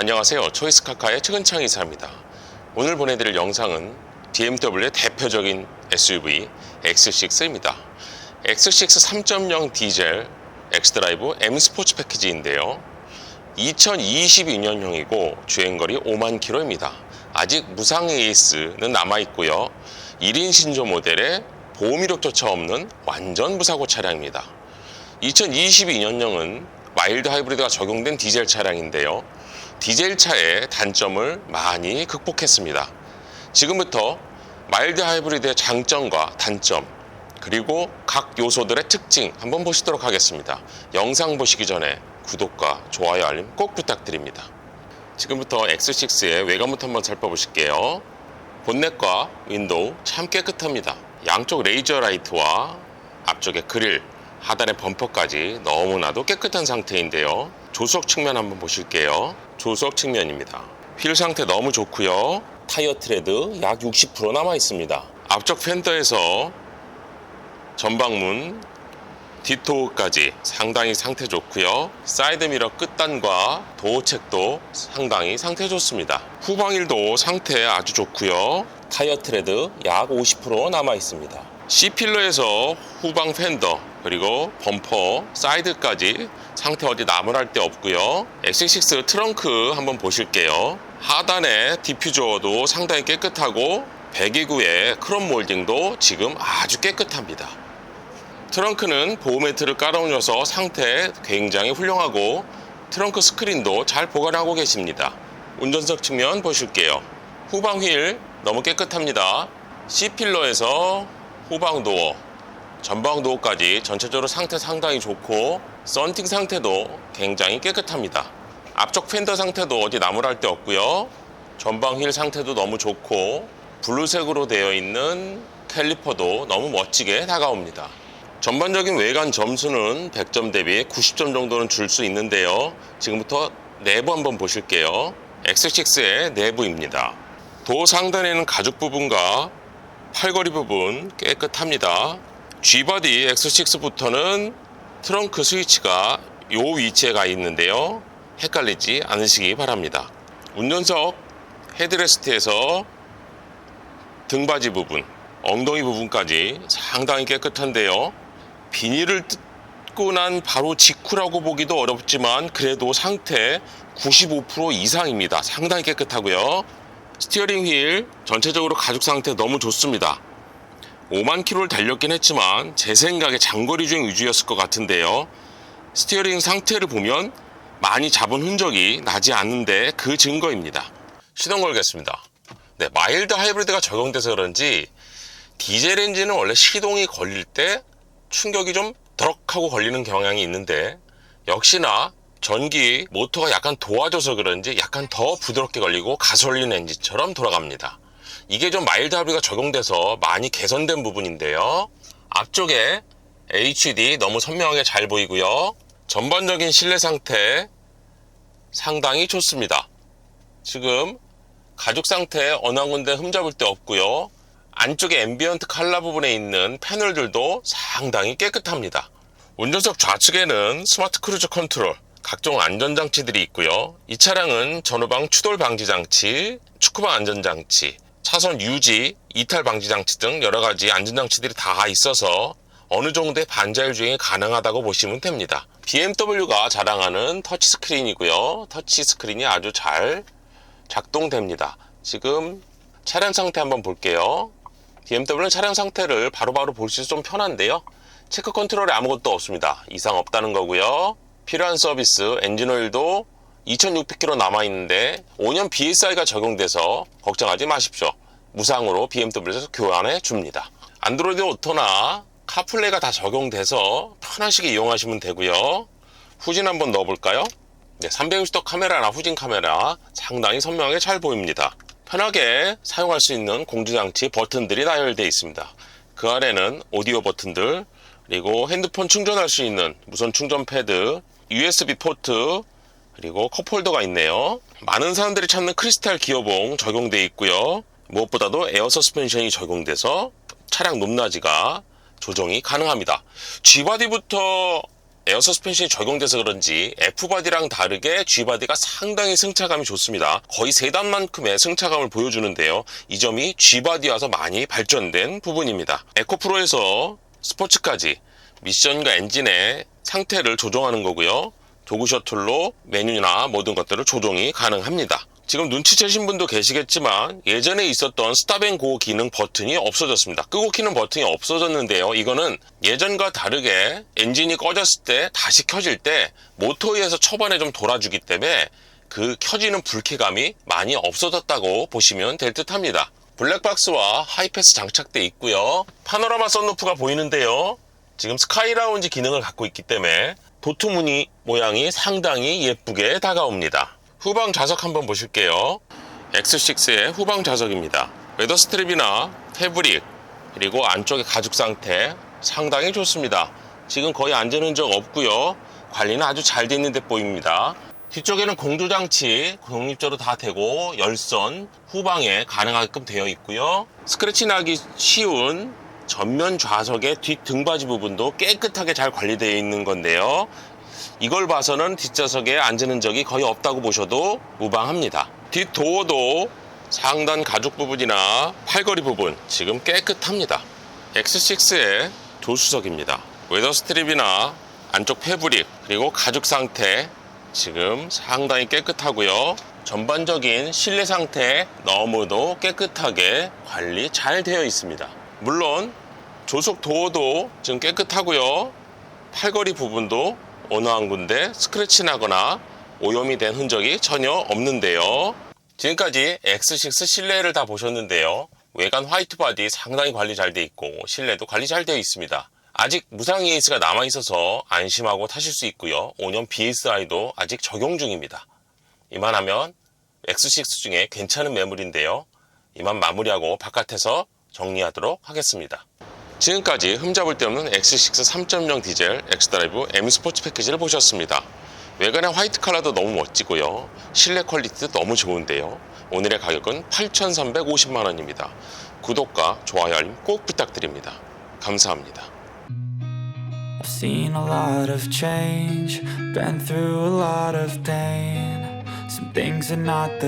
안녕하세요. 초이스 카카의 최근창 이사입니다. 오늘 보내드릴 영상은 BMW의 대표적인 SUV X6입니다. X6 3.0 디젤 X드라이브 M 스포츠 패키지인데요. 2022년형이고 주행거리 5만 킬로입니다. 아직 무상 AS는 남아있고요. 1인 신조 모델에 보험 이력조차 없는 완전 무사고 차량입니다. 2022년형은 마일드 하이브리드가 적용된 디젤 차량인데요. 디젤 차의 단점을 많이 극복했습니다. 지금부터 마일드 하이브리드의 장점과 단점, 그리고 각 요소들의 특징 한번 보시도록 하겠습니다. 영상 보시기 전에 구독과 좋아요 알림 꼭 부탁드립니다. 지금부터 X6의 외관부터 한번 살펴보실게요. 본넷과 윈도우 참 깨끗합니다. 양쪽 레이저 라이트와 앞쪽의 그릴, 하단의 범퍼까지 너무나도 깨끗한 상태인데요. 조수석 측면 한번 보실게요. 조수석 측면입니다. 휠 상태 너무 좋고요. 타이어 트레드 약 60% 남아 있습니다. 앞쪽 펜더에서 전방문 뒷도어까지 상당히 상태 좋고요. 사이드 미러 끝단과 도어책도 상당히 상태 좋습니다. 후방일도 상태 아주 좋고요. 타이어 트레드 약 50% 남아 있습니다. C필러에서 후방 펜더 그리고 범퍼 사이드까지 상태 어디 나무랄 데 없고요. X6 트렁크 한번 보실게요. 하단에 디퓨저도 상당히 깨끗하고 배기구의 크롬 몰딩도 지금 아주 깨끗합니다. 트렁크는 보호 매트를 깔아놓으셔서 상태 굉장히 훌륭하고 트렁크 스크린도 잘 보관하고 계십니다. 운전석 측면 보실게요. 후방 휠 너무 깨끗합니다. C필러에서 후방 도어, 전방 도어까지 전체적으로 상태 상당히 좋고 썬팅 상태도 굉장히 깨끗합니다. 앞쪽 펜더 상태도 어디 나무랄 데 없고요. 전방 휠 상태도 너무 좋고 블루색으로 되어 있는 캘리퍼도 너무 멋지게 다가옵니다. 전반적인 외관 점수는 100점 대비 90점 정도는 줄 수 있는데요. 지금부터 내부 한번 보실게요. X6의 내부입니다. 도어 상단에는 가죽 부분과 팔걸이 부분 깨끗합니다. G바디 X6부터는 트렁크 스위치가 요 위치에 가 있는데요. 헷갈리지 않으시기 바랍니다. 운전석 헤드레스트에서 등받이 부분, 엉덩이 부분까지 상당히 깨끗한데요. 비닐을 뜯고 난 바로 직후라고 보기도 어렵지만 그래도 상태 95% 이상입니다. 상당히 깨끗하고요. 스티어링 휠 전체적으로 가죽 상태 너무 좋습니다. 5만 킬로를 달렸긴 했지만 제 생각에 장거리 주행 위주였을 것 같은데요. 스티어링 상태를 보면 많이 잡은 흔적이 나지 않는데 그 증거입니다. 시동 걸겠습니다. 네, 마일드 하이브리드가 적용돼서 그런지 디젤 엔진은 원래 시동이 걸릴 때 충격이 좀 더럭하고 걸리는 경향이 있는데 역시나 전기 모터가 약간 도와줘서 그런지 약간 더 부드럽게 걸리고 가솔린 엔진처럼 돌아갑니다. 이게 좀 마일드 하이브리드가 적용돼서 많이 개선된 부분인데요. 앞쪽에 HD 너무 선명하게 잘 보이고요. 전반적인 실내 상태 상당히 좋습니다. 지금 가죽 상태 어느 한 군데 흠잡을 데 없고요. 안쪽에 앰비언트 칼라 부분에 있는 패널들도 상당히 깨끗합니다. 운전석 좌측에는 스마트 크루즈 컨트롤, 각종 안전장치들이 있고요. 이 차량은 전후방 추돌 방지 장치, 축구방 안전장치, 차선 유지, 이탈 방지 장치 등 여러 가지 안전 장치들이 다 있어서 어느 정도의 반자율 주행이 가능하다고 보시면 됩니다. BMW가 자랑하는 터치 스크린이고요. 터치 스크린이 아주 잘 작동됩니다. 지금 차량 상태 한번 볼게요. BMW는 차량 상태를 바로바로 볼 수 있어서 좀 편한데요. 체크 컨트롤에 아무것도 없습니다. 이상 없다는 거고요. 필요한 서비스 엔진 오일도 2600km 남아 있는데 5년 BSI가 적용돼서 걱정하지 마십시오. 무상으로 BMW에서 교환해 줍니다. 안드로이드 오토나 카플레이가 다 적용돼서 편하시게 이용하시면 되고요. 후진 한번 넣어볼까요? 네, 360도 카메라나 후진 카메라 상당히 선명하게 잘 보입니다. 편하게 사용할 수 있는 공조장치 버튼들이 나열되어 있습니다. 그 아래는 오디오 버튼들, 그리고 핸드폰 충전할 수 있는 무선 충전 패드, USB 포트, 그리고 컵홀더가 있네요. 많은 사람들이 찾는 크리스탈 기어봉 적용되어 있고요. 무엇보다도 에어 서스펜션이 적용돼서 차량 높낮이가 조정이 가능합니다. G바디부터 에어 서스펜션이 적용돼서 그런지 F바디랑 다르게 G바디가 상당히 승차감이 좋습니다. 거의 세단만큼의 승차감을 보여주는데요. 이 점이 G바디와서 많이 발전된 부분입니다. 에코프로에서 스포츠까지 미션과 엔진의 상태를 조정하는 거고요. 도구 셔틀로 메뉴나 모든 것들을 조정이 가능합니다. 지금 눈치채신 분도 계시겠지만 예전에 있었던 스탑앤고 기능 버튼이 없어졌습니다. 끄고 키는 버튼이 없어졌는데요. 이거는 예전과 다르게 엔진이 꺼졌을 때 다시 켜질 때 모터에서 초반에 좀 돌아주기 때문에 그 켜지는 불쾌감이 많이 없어졌다고 보시면 될 듯 합니다. 블랙박스와 하이패스 장착돼 있고요. 파노라마 썬루프가 보이는데요. 지금 스카이 라운지 기능을 갖고 있기 때문에 도트 무늬 모양이 상당히 예쁘게 다가옵니다. 후방 좌석 한번 보실게요. X6의 후방 좌석입니다. 웨더 스트랩이나 패브릭 그리고 안쪽의 가죽 상태 상당히 좋습니다. 지금 거의 앉은 흔적 없고요. 관리는 아주 잘 되는 듯 보입니다. 뒤쪽에는 공조장치 독립적으로 다 되고 열선 후방에 가능하게끔 되어 있고요. 스크래치 나기 쉬운 전면 좌석의 뒷 등받이 부분도 깨끗하게 잘 관리되어 있는 건데요. 이걸 봐서는 뒷좌석에 앉은 흔적이 거의 없다고 보셔도 무방합니다. 뒷 도어도 상단 가죽 부분이나 팔걸이 부분 지금 깨끗합니다. X6의 조수석입니다. 웨더 스트립이나 안쪽 패브릭 그리고 가죽 상태 지금 상당히 깨끗하고요. 전반적인 실내 상태 너무도 깨끗하게 관리 잘 되어 있습니다. 물론 조속 도어도 지금 깨끗하고요. 팔걸이 부분도 어느 한 군데 스크래치 나거나 오염이 된 흔적이 전혀 없는데요. 지금까지 X6 실내를 다 보셨는데요. 외관 화이트 바디 상당히 관리 잘 돼 있고 실내도 관리 잘 되어 있습니다. 아직 무상 ES가 남아 있어서 안심하고 타실 수 있고요. 5년 BSI도 아직 적용 중입니다. 이만하면 X6 중에 괜찮은 매물인데요. 이만 마무리하고 바깥에서 정리하도록 하겠습니다. 지금까지 흠잡을 데 없는 X6 3.0 디젤 엑스드라이브 M 스포츠 패키지를 보셨습니다. 외관의 화이트 컬러도 너무 멋지고요. 실내 퀄리티도 너무 좋은데요. 오늘의 가격은 8,350만원입니다. 구독과 좋아요 알림 꼭 부탁드립니다. 감사합니다. I've seen a lot of change, been through a lot of pain. Some things are not the